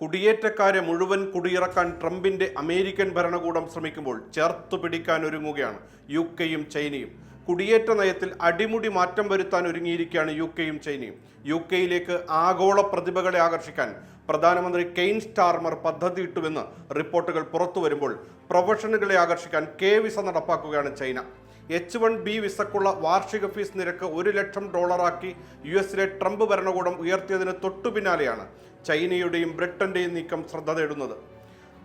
കുടിയേറ്റക്കാരെ മുഴുവൻ കുടിയിറക്കാൻ ട്രംപിന്റെ അമേരിക്കൻ ഭരണകൂടം ശ്രമിക്കുമ്പോൾ ചേർത്തു പിടിക്കാൻ ഒരുങ്ങുകയാണ് യു കെയും ചൈനയും. കുടിയേറ്റ നയത്തിൽ അടിമുടി മാറ്റം വരുത്താൻ ഒരുങ്ങിയിരിക്കുകയാണ് യു കെയും ചൈനയും. യു കെയിലേക്ക് ആഗോള പ്രതിഭകളെ ആകർഷിക്കാൻ പ്രധാനമന്ത്രി കെയ്ൻ സ്റ്റാർമർ പദ്ധതി ഇട്ടുവെന്ന് റിപ്പോർട്ടുകൾ പുറത്തു വരുമ്പോൾ പ്രൊഫഷണലുകളെ ആകർഷിക്കാൻ കെ വിസ നടപ്പാക്കുകയാണ് ചൈന. എച്ച് വൺ ബി വിസക്കുള്ള വാർഷിക ഫീസ് നിരക്ക് ഒരു ലക്ഷം ഡോളറാക്കി യു എസിലെ ട്രംപ് ഭരണകൂടം ഉയർത്തിയതിന് തൊട്ടു പിന്നാലെയാണ്. ചൈനയുടെയും ബ്രിട്ടന്റെയും നീക്കം ശ്രദ്ധ തേടുന്നത്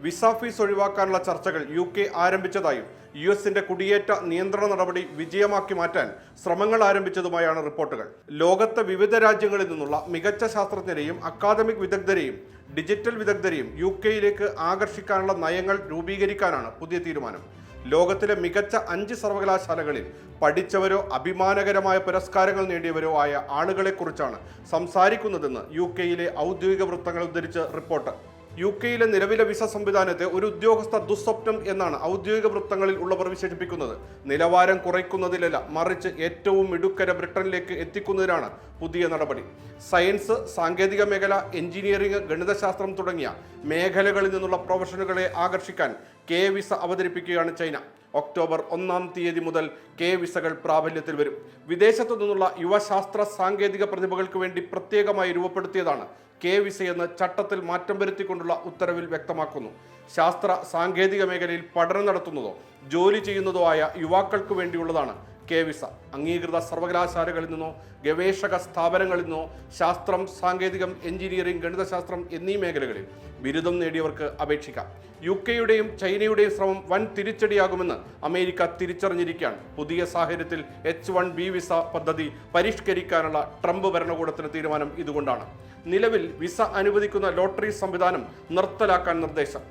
വിസ ഫീസ് ഒഴിവാക്കാനുള്ള ചർച്ചകൾ യു കെ ആരംഭിച്ചതായും യു എസിന്റെ കുടിയേറ്റ നിയന്ത്രണ നടപടി വിജയമാക്കി മാറ്റാൻ ശ്രമങ്ങൾ ആരംഭിച്ചതുമായാണ് റിപ്പോർട്ടുകൾ. ലോകത്തെ വിവിധ രാജ്യങ്ങളിൽ നിന്നുള്ള മികച്ച ശാസ്ത്രജ്ഞരെയും അക്കാദമിക് വിദഗ്ധരെയും ഡിജിറ്റൽ വിദഗ്ധരെയും യു കെയിലേക്ക് ആകർഷിക്കാനുള്ള നയങ്ങൾ രൂപീകരിക്കാനാണ് പുതിയ തീരുമാനം. ലോകത്തിലെ മികച്ച അഞ്ച് സർവകലാശാലകളിൽ പഠിച്ചവരോ അഭിമാനകരമായ പുരസ്കാരങ്ങൾ നേടിയവരോ ആയ ആളുകളെക്കുറിച്ചാണ് സംസാരിക്കുന്നതെന്ന് യു കെയിലെ ഔദ്യോഗിക വൃത്തങ്ങൾ ഉദ്ധരിച്ച് റിപ്പോർട്ട്. യു കെയിലെ നിലവിലെ വിസ സംവിധാനത്തെ ഒരു ഉദ്യോഗസ്ഥ ദുസ്വപ്നം എന്നാണ് ഔദ്യോഗിക വൃത്തങ്ങളിൽ ഉള്ളവർ വിശേഷിപ്പിക്കുന്നത്. നിലവാരം കുറയ്ക്കുന്നതിലല്ല മറിച്ച് ഏറ്റവും മിടുക്കര ബ്രിട്ടനിലേക്ക് എത്തിക്കുന്നതിനാണ് പുതിയ നടപടി. സയൻസ് സാങ്കേതിക മേഖല എഞ്ചിനീയറിംഗ് ഗണിതശാസ്ത്രം തുടങ്ങിയ മേഖലകളിൽ നിന്നുള്ള പ്രൊഫഷണലുകളെ ആകർഷിക്കാൻ കെ വിസ അവതരിപ്പിക്കുകയാണ് ചൈന. ഒക്ടോബർ ഒന്നാം തീയതി മുതൽ കെ വിസകൾ പ്രാബല്യത്തിൽ വരും. വിദേശത്തു നിന്നുള്ള യുവശാസ്ത്ര സാങ്കേതിക പ്രതിഭകൾക്ക് വേണ്ടി പ്രത്യേകമായി രൂപപ്പെടുത്തിയതാണ് കെ വിസയെന്ന് ചട്ടത്തിൽ മാറ്റം വരുത്തിക്കൊണ്ടുള്ള ഉത്തരവിൽ വ്യക്തമാക്കുന്നു. ശാസ്ത്ര സാങ്കേതിക മേഖലയിൽ പഠനം നടത്തുന്നതോ ജോലി ചെയ്യുന്നതോ ആയ യുവാക്കൾക്ക് വേണ്ടിയുള്ളതാണ് കെ വിസ. അംഗീകൃത സർവകലാശാലകളിൽ നിന്നോ ഗവേഷക സ്ഥാപനങ്ങളിൽ നിന്നോ ശാസ്ത്രം സാങ്കേതികം എഞ്ചിനീയറിംഗ് ഗണിതശാസ്ത്രം എന്നീ മേഖലകളിൽ ബിരുദം നേടിയവർക്ക് അപേക്ഷിക്കാം. യു കെയുടെയും ചൈനയുടെയും ശ്രമം വൻ തിരിച്ചടിയാകുമെന്ന് അമേരിക്ക തിരിച്ചറിഞ്ഞിരിക്കുകയാണ്. പുതിയ സാഹചര്യത്തിൽ എച്ച് വൺ ബി വിസ പദ്ധതി പരിഷ്കരിക്കാനുള്ള ട്രംപ് ഭരണകൂടത്തിന് തീരുമാനം ഇതുകൊണ്ടാണ്. നിലവിൽ വിസ അനുവദിക്കുന്ന ലോട്ടറി സംവിധാനം നിർത്തലാക്കാൻ നിർദ്ദേശം.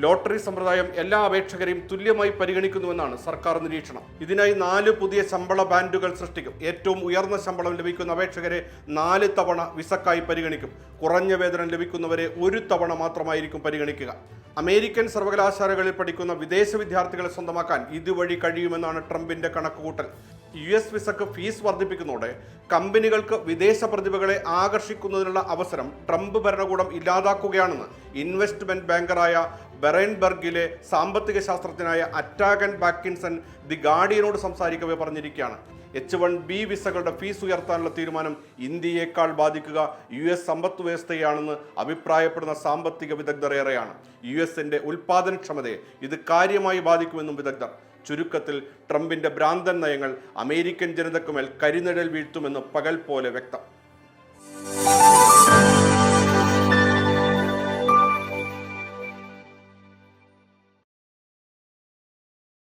ലോട്ടറി സമ്പ്രദായം എല്ലാ അപേക്ഷകരെയും തുല്യമായി പരിഗണിക്കുന്നുവെന്നാണ് സർക്കാർ നിരീക്ഷണം. ഇതിനായി നാല് പുതിയ ശമ്പള ബാൻഡുകൾ സൃഷ്ടിക്കും. ഏറ്റവും ഉയർന്ന ശമ്പളം ലഭിക്കുന്ന അപേക്ഷകരെ നാല് തവണ വിസക്കായി പരിഗണിക്കും. കുറഞ്ഞ വേതനം ലഭിക്കുന്നവരെ ഒരു തവണ മാത്രമായിരിക്കും പരിഗണിക്കുക. അമേരിക്കൻ സർവകലാശാലകളിൽ പഠിക്കുന്ന വിദേശ വിദ്യാർത്ഥികളെ സ്വന്തമാക്കാൻ ഇതുവഴി കഴിയുമെന്നാണ് ട്രംപിന്റെ കണക്കുകൂട്ടൽ. യു എസ് വിസക്ക് ഫീസ് വർദ്ധിപ്പിക്കുന്നതോടെ കമ്പനികൾക്ക് വിദേശ പ്രതിഭകളെ ആകർഷിക്കുന്നതിനുള്ള അവസരം ട്രംപ് ഭരണകൂടം ഇല്ലാതാക്കുകയാണെന്ന് ഇൻവെസ്റ്റ്മെന്റ് ബാങ്കറായ ബെറൈൻബർഗിലെ സാമ്പത്തിക ശാസ്ത്രജ്ഞനായ അറ്റാഗൻ ബാക്കിൻസൺ ദി ഗാർഡിയനോട് സംസാരിക്കവേ പറഞ്ഞിരിക്കുകയാണ്. എച്ച് വൺ ബി വിസകളുടെ ഫീസ് ഉയർത്താനുള്ള തീരുമാനം ഇന്ത്യയേക്കാൾ ബാധിക്കുക യു എസ് സമ്പദ് വ്യവസ്ഥയാണെന്ന് അഭിപ്രായപ്പെടുന്ന സാമ്പത്തിക വിദഗ്ധർ ഏറെയാണ്. യു എസിന്റെ ഉൽപാദനക്ഷമതയെ ഇത് കാര്യമായി ബാധിക്കുമെന്നും വിദഗ്ധർ. ചുരുക്കത്തിൽ ട്രംപിന്റെ ഭ്രാന്തൻ നയങ്ങൾ അമേരിക്കൻ ജനതക്കുമേൽ കരിനിഴൽ വീഴ്ത്തുമെന്ന് പകൽ പോലെ വ്യക്തം.